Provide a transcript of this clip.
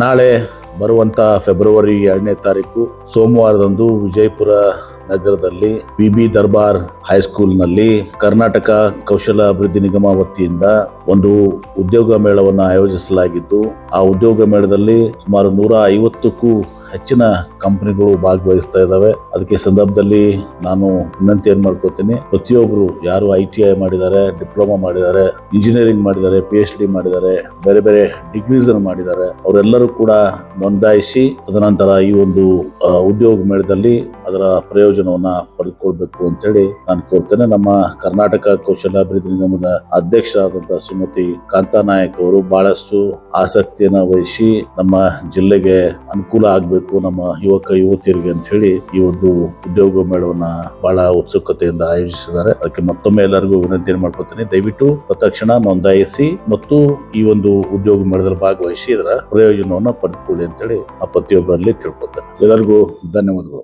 ನಾಳೆ ಬರುವಂತ ಫೆಬ್ರವರಿ ಎರಡನೇ ತಾರೀಕು, ಸೋಮವಾರದಂದು ವಿಜಯಪುರ ನಗರದಲ್ಲಿ ಬಿಬಿ ಬಿ ದರ್ಬಾರ್ ಹೈಸ್ಕೂಲ್ನಲ್ಲಿ ಕರ್ನಾಟಕ ಕೌಶಲ ಅಭಿವೃದ್ಧಿ ನಿಗಮ ವತಿಯಿಂದ ಒಂದು ಉದ್ಯೋಗ ಮೇಳವನ್ನು ಆಯೋಜಿಸಲಾಗಿದ್ದು, ಆ ಉದ್ಯೋಗ ಮೇಳದಲ್ಲಿ ಸುಮಾರು ನೂರ ಐವತ್ತಕ್ಕೂ ಹೆಚ್ಚಿನ ಕಂಪನಿಗಳು ಭಾಗವಹಿಸ್ತಾ ಇದ್ದಾವೆ. ಅದಕ್ಕೆ ಸಂದರ್ಭದಲ್ಲಿ ನಾನು ವಿನಂತಿ ಏನ್ ಮಾಡ್ಕೋತೀನಿ ಪ್ರತಿಯೊಬ್ಬರು ಯಾರು ಐ ಟಿ ಐ ಮಾಡಿದ್ದಾರೆ, ಡಿಪ್ಲೊಮಾ ಮಾಡಿದ್ದಾರೆ ಇಂಜಿನಿಯರಿಂಗ್ ಮಾಡಿದ್ದಾರೆ ಪಿ ಎಚ್ ಡಿ ಮಾಡಿದ್ದಾರೆ, ಬೇರೆ ಬೇರೆ ಡಿಗ್ರೀಸ್ ಅನ್ನು ಮಾಡಿದ್ದಾರೆ, ಅವರೆಲ್ಲರೂ ಕೂಡ ನೋಂದಾಯಿಸಿ ತದನಂತರ ಈ ಒಂದು ಉದ್ಯೋಗ ಮೇಳದಲ್ಲಿ ಅದರ ಪ್ರಯೋಜನವನ್ನ ಪಡೆದುಕೊಳ್ಬೇಕು ಅಂತೇಳಿ ನಾನು ಕೋರ್ತೇನೆ. ನಮ್ಮ ಕರ್ನಾಟಕ ಕೌಶಲ್ಯಾಭಿವೃದ್ಧಿ ನಿಗಮದ ಅಧ್ಯಕ್ಷರಾದಂತಹ ಶ್ರೀಮತಿ ಕಾಂತಾ ನಾಯಕ್ ಅವರು ಬಹಳಷ್ಟು ಆಸಕ್ತಿಯನ್ನ ವಹಿಸಿ ನಮ್ಮ ಜಿಲ್ಲೆಗೆ ಅನುಕೂಲ ಆಗಬೇಕು ನಮ್ಮ ಯುವಕ, ಯುವತಿಯರಿಗೆ ಅಂತ ಹೇಳಿ ಈ ಒಂದು ಉದ್ಯೋಗ ಮೇಳವನ್ನ ಬಹಳ ಉತ್ಸುಕತೆಯಿಂದ ಆಯೋಜಿಸಿದ್ದಾರೆ. ಅದಕ್ಕೆ ಮತ್ತೊಮ್ಮೆ ಎಲ್ಲರಿಗೂ ವಿನಂತಿ ಮಾಡ್ಕೊತೀನಿ ದಯವಿಟ್ಟು ತಕ್ಷಣ ನೋಂದಾಯಿಸಿ ಮತ್ತು ಈ ಒಂದು ಉದ್ಯೋಗ ಮೇಳದಲ್ಲಿ ಭಾಗವಹಿಸಿ ಇದರ ಪ್ರಯೋಜನವನ್ನ ಪಡೆದುಕೊಳ್ಳಿ ಅಂತೇಳಿ ಆ ಪ್ರತಿಯೊಬ್ಬರಲ್ಲಿ ಕೇಳ್ಕೊತೇನೆ ಎಲ್ಲರಿಗೂ ಧನ್ಯವಾದಗಳು.